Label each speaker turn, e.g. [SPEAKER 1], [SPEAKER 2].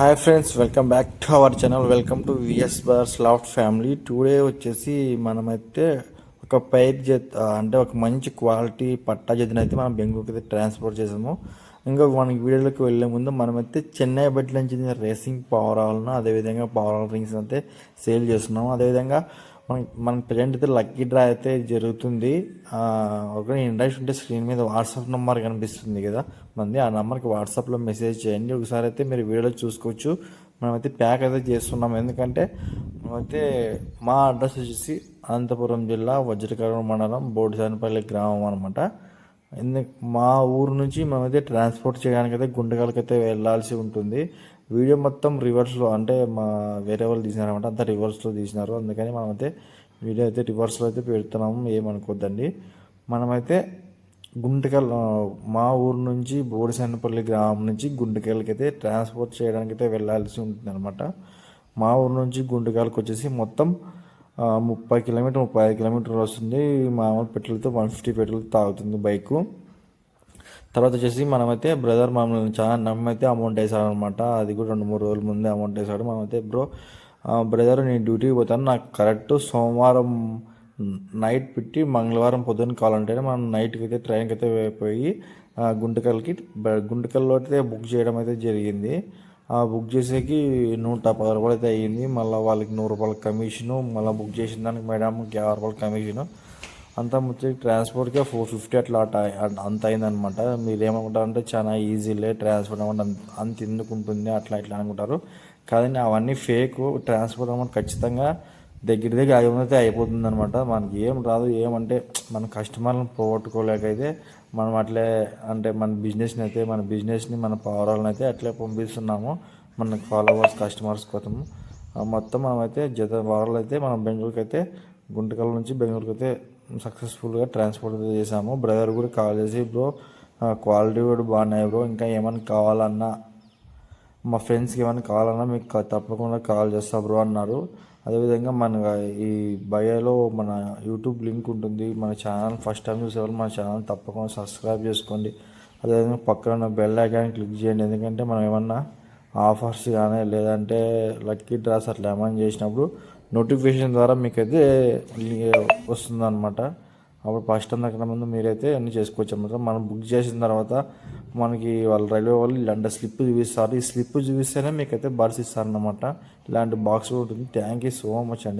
[SPEAKER 1] Hi friends welcome back to our channel. Welcome to VS బర్స్ laughed family today వచ్చేసి మనమైతే ఒక pair చేత అంటే ఒక మంచి క్వాలిటీ పట్టా చేతిని అయితే మనం బెంగళూరుకి అయితే ట్రాన్స్పోర్ట్ చేసాము. ఇంకా మనకి వీడియోలోకి వెళ్ళే ముందు మనమైతే చెన్నై బట్టి నుంచి రేసింగ్ పవర్ ఆల్ను అదేవిధంగా పవర్ ఆల్ రింగ్స్ అయితే సేల్ చేస్తున్నాము. అదేవిధంగా మన మన ప్రజెంట్ అయితే లక్కీ డ్రా అయితే జరుగుతుంది. ఒక ఇంట్రెస్ట్ ఉంటే స్క్రీన్ మీద వాట్సాప్ నెంబర్ కనిపిస్తుంది కదా. మంది ఆ నెంబర్కి వాట్సాప్లో మెసేజ్ చేయండి. ఒకసారి అయితే మీరు వీడియోలో చూసుకోవచ్చు. మనమైతే ప్యాక్ అయితే చేస్తున్నాం. ఎందుకంటే మనమైతే మా అడ్రస్ వచ్చేసి అనంతపురం జిల్లా వజ్రకరణ మండలం బోడిసానిపల్లి గ్రామం అనమాట ఎందుకు మా ఊరు నుంచి మేమైతే ట్రాన్స్పోర్ట్ చేయడానికి అయితే వెళ్ళాల్సి ఉంటుంది. వీడియో మొత్తం రివర్స్లో అంటే మా వేరే వాళ్ళు తీసినారనమాట అంతా రివర్స్లో తీసినారు. అందుకని మనమైతే వీడియో అయితే రివర్స్లో అయితే పెడుతున్నాము ఏమనుకోద్దండి. మనమైతే గుంటకల్ మా ఊరు నుంచి బోడిసన్నపల్లి గ్రామం నుంచి గుంటకల్కి అయితే ట్రాన్స్పోర్ట్ చేయడానికి అయితే వెళ్ళాల్సి ఉంటుంది అనమాట మా ఊరు నుంచి గుంటకల్కి వచ్చేసి మొత్తం ముప్పై కిలోమీటర్ ముప్పై ఐదు కిలోమీటర్లు వస్తుంది. మామూలు పెట్రోల్తో వన్ ఫిఫ్టీ పెట్రోల్ తాగుతుంది బైకు. తర్వాత వచ్చేసి మనమైతే బ్రదర్ మమ్మల్ని చాలా నమ్మైతే అమౌంట్ వేసాడనమాట అది కూడా రెండు మూడు రోజుల ముందే అమౌంట్ వేసాడు. మనమైతే బ్రో బ్రదర్ నేను డ్యూటీకి పోతాను. నాకు కరెక్ట్ సోమవారం నైట్ పెట్టి మంగళవారం పొద్దున్న కావాలంటేనే మనం నైట్కి అయితే ట్రైన్కి అయితే పోయి గుంటకల్కి బ- గుంటకల్లో అయితే బుక్ చేయడం అయితే జరిగింది. బుక్ చేసేకి నూట పది రూపాయలు అయితే అయ్యింది. మళ్ళీ వాళ్ళకి నూరు రూపాయల కమిషను మళ్ళీ బుక్ చేసిన దానికి మేడంకి యాభై రూపాయల కమిషను. అంతా ముచ్చటి ట్రాన్స్పోర్ట్కే ఫోర్ ఫిఫ్టీ అట్లా అట అంత అయిందనమాట మీరు ఏమనుకుంటారు చాలా ఈజీలే ట్రాన్స్పోర్ట్ అమౌంట్ అంత ఎందుకు ఉంటుంది అట్లా ఇట్లా అనుకుంటారు. కానీ అవన్నీ ఫేక్ ట్రాన్స్పోర్ట్ అమౌంట్ ఖచ్చితంగా దగ్గర దగ్గర ఐదు అయిపోతుంది అనమాట మనకి ఏం రాదు ఏమంటే మన కస్టమర్లను పోగొట్టుకోలేకైతే మనం అట్లే అంటే మన బిజినెస్ని అయితే మన బిజినెస్ని మన పవరాలను అయితే అట్లే పంపిస్తున్నాము. మన ఫాలోవర్స్ కస్టమర్స్ కోసం. మొత్తం మనమైతే జత వారాలు అయితే మనం బెంగళూరుకి అయితే గుంటకల్ నుంచి బెంగళూరుకి అయితే సక్సెస్ఫుల్గా ట్రాన్స్పోర్ట్ అయితే చేసాము బ్రదర్ కూడా కాల్ చేసి బ్రో క్వాలిటీ కూడా బాగున్నాయి బ్రో. ఇంకా ఏమైనా కావాలన్నా మా ఫ్రెండ్స్కి ఏమైనా కావాలన్నా మీకు తప్పకుండా కాల్ చేస్తా బ్రో అన్నారు. అదేవిధంగా మన ఈ బయోలో మన యూట్యూబ్ లింక్ ఉంటుంది. మన ఛానల్ ఫస్ట్ టైం చూసేవాళ్ళు మన ఛానల్ తప్పకుండా సబ్స్క్రైబ్ చేసుకోండి. అదేవిధంగా పక్కన ఉన్న బెల్ ఐకాన్ క్లిక్ చేయండి. ఎందుకంటే మనం ఏమన్నా ఆఫర్స్ కానీ లేదంటే లక్కీ డ్రాస్ అట్లా ఏమైనా చేసినప్పుడు నోటిఫికేషన్ ద్వారా మీకైతే వస్తుంది అనమాట అప్పుడు ఫస్ట్ అందకన్నా ముందు మీరైతే అన్నీ చేసుకోవచ్చు అనమాట మనం బుక్ చేసిన తర్వాత మనకి వాళ్ళు రైల్వే వాళ్ళు ఇలాంటి స్లిప్ చూపిస్తారు. ఈ స్లిప్ చూపిస్తేనే మీకైతే బర్స్ ఇస్తారనమాట ఇలాంటి బాక్స్ కూడా ఉంటుంది. థ్యాంక్ యూ సో మచ్ అండి.